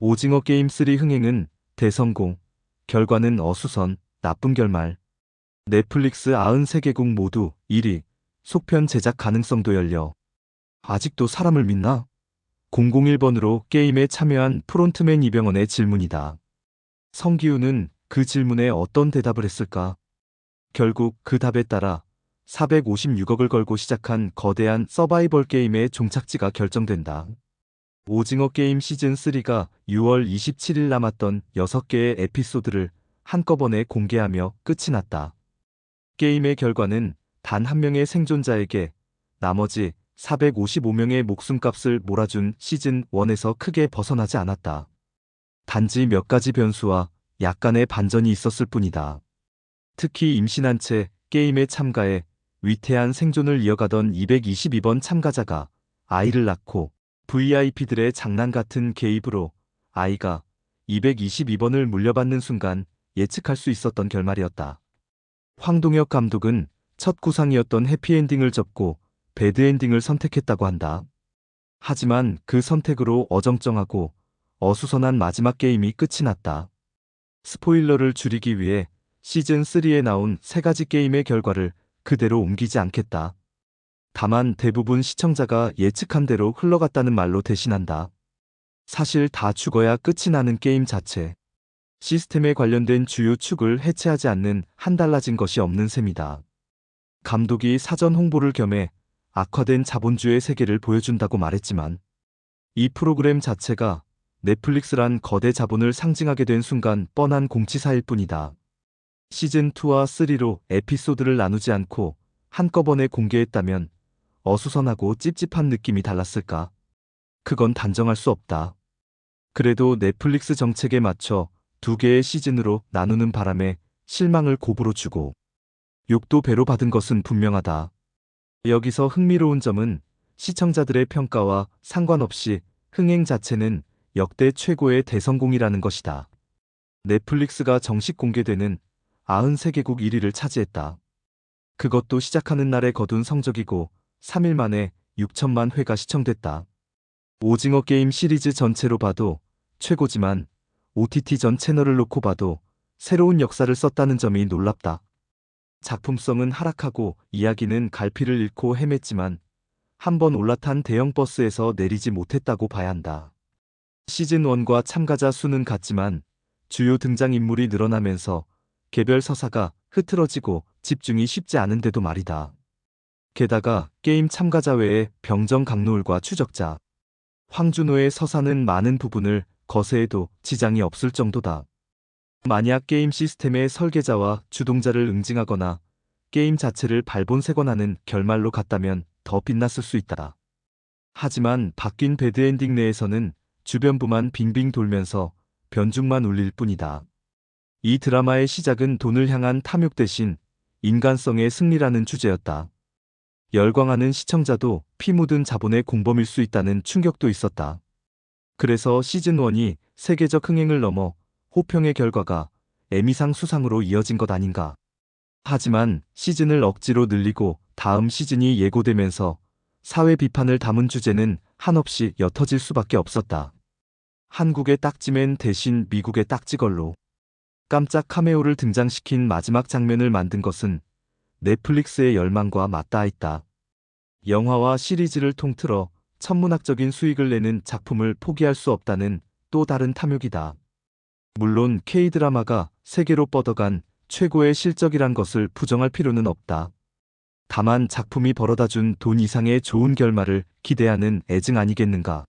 오징어 게임 3 흥행은 대성공, 결과는 어수선, 나쁜 결말. 넷플릭스 93개국 모두 1위, 속편 제작 가능성도 열려. 아직도 사람을 믿나? 001번으로 게임에 참여한 프론트맨 이병헌의 질문이다. 성기훈은 그 질문에 어떤 대답을 했을까? 결국 그 답에 따라 456억을 걸고 시작한 거대한 서바이벌 게임의 종착지가 결정된다. 오징어 게임 시즌3가 6월 27일 남았던 6개의 에피소드를 한꺼번에 공개하며 끝이 났다. 게임의 결과는 단 한 명의 생존자에게 나머지 455명의 목숨값을 몰아준 시즌 1에서 크게 벗어나지 않았다. 단지 몇 가지 변수와 약간의 반전이 있었을 뿐이다. 특히 임신한 채 게임에 참가해 위태한 생존을 이어가던 222번 참가자가 아이를 낳고 VIP들의 장난 같은 개입으로 아이가 222번을 물려받는 순간 예측할 수 있었던 결말이었다. 황동혁 감독은 첫 구상이었던 해피엔딩을 접고 배드엔딩을 선택했다고 한다. 하지만 그 선택으로 어정쩡하고 어수선한 마지막 게임이 끝이 났다. 스포일러를 줄이기 위해 시즌3에 나온 세 가지 게임의 결과를 그대로 옮기지 않겠다. 다만 대부분 시청자가 예측한 대로 흘러갔다는 말로 대신한다. 사실 다 죽어야 끝이 나는 게임 자체. 시스템에 관련된 주요 축을 해체하지 않는 한 달라진 것이 없는 셈이다. 감독이 사전 홍보를 겸해 악화된 자본주의 세계를 보여준다고 말했지만 이 프로그램 자체가 넷플릭스란 거대 자본을 상징하게 된 순간 뻔한 공치사일 뿐이다. 시즌2와 3로 에피소드를 나누지 않고 한꺼번에 공개했다면 어수선하고 찝찝한 느낌이 달랐을까? 그건 단정할 수 없다. 그래도 넷플릭스 정책에 맞춰 두 개의 시즌으로 나누는 바람에 실망을 고부로 주고 욕도 배로 받은 것은 분명하다. 여기서 흥미로운 점은 시청자들의 평가와 상관없이 흥행 자체는 역대 최고의 대성공이라는 것이다. 넷플릭스가 정식 공개되는 93개국 1위를 차지했다. 그것도 시작하는 날에 거둔 성적이고 3일 만에 6천만 회가 시청됐다. 오징어 게임 시리즈 전체로 봐도 최고지만 OTT 전 채널을 놓고 봐도 새로운 역사를 썼다는 점이 놀랍다. 작품성은 하락하고 이야기는 갈피를 잃고 헤맸지만 한 번 올라탄 대형 버스에서 내리지 못했다고 봐야 한다. 시즌1과 참가자 수는 같지만 주요 등장인물이 늘어나면서 개별 서사가 흐트러지고 집중이 쉽지 않은데도 말이다. 게다가 게임 참가자 외에 병정 강노을과 추적자, 황준호의 서사는 많은 부분을 거세해도 지장이 없을 정도다. 만약 게임 시스템의 설계자와 주동자를 응징하거나 게임 자체를 발본색원하는 결말로 갔다면 더 빛났을 수 있다. 하지만 바뀐 배드엔딩 내에서는 주변부만 빙빙 돌면서 변죽만 울릴 뿐이다. 이 드라마의 시작은 돈을 향한 탐욕 대신 인간성의 승리라는 주제였다. 열광하는 시청자도 피 묻은 자본의 공범일 수 있다는 충격도 있었다. 그래서 시즌1이 세계적 흥행을 넘어 호평의 결과가 에미상 수상으로 이어진 것 아닌가. 하지만 시즌을 억지로 늘리고 다음 시즌이 예고되면서 사회 비판을 담은 주제는 한없이 옅어질 수밖에 없었다. 한국의 딱지맨 대신 미국의 딱지걸로 깜짝 카메오를 등장시킨 마지막 장면을 만든 것은 넷플릭스의 열망과 맞닿아 있다. 영화와 시리즈를 통틀어 천문학적인 수익을 내는 작품을 포기할 수 없다는 또 다른 탐욕이다. 물론 K-드라마가 세계로 뻗어간 최고의 실적이란 것을 부정할 필요는 없다. 다만 작품이 벌어다 준 돈 이상의 좋은 결말을 기대하는 애증 아니겠는가.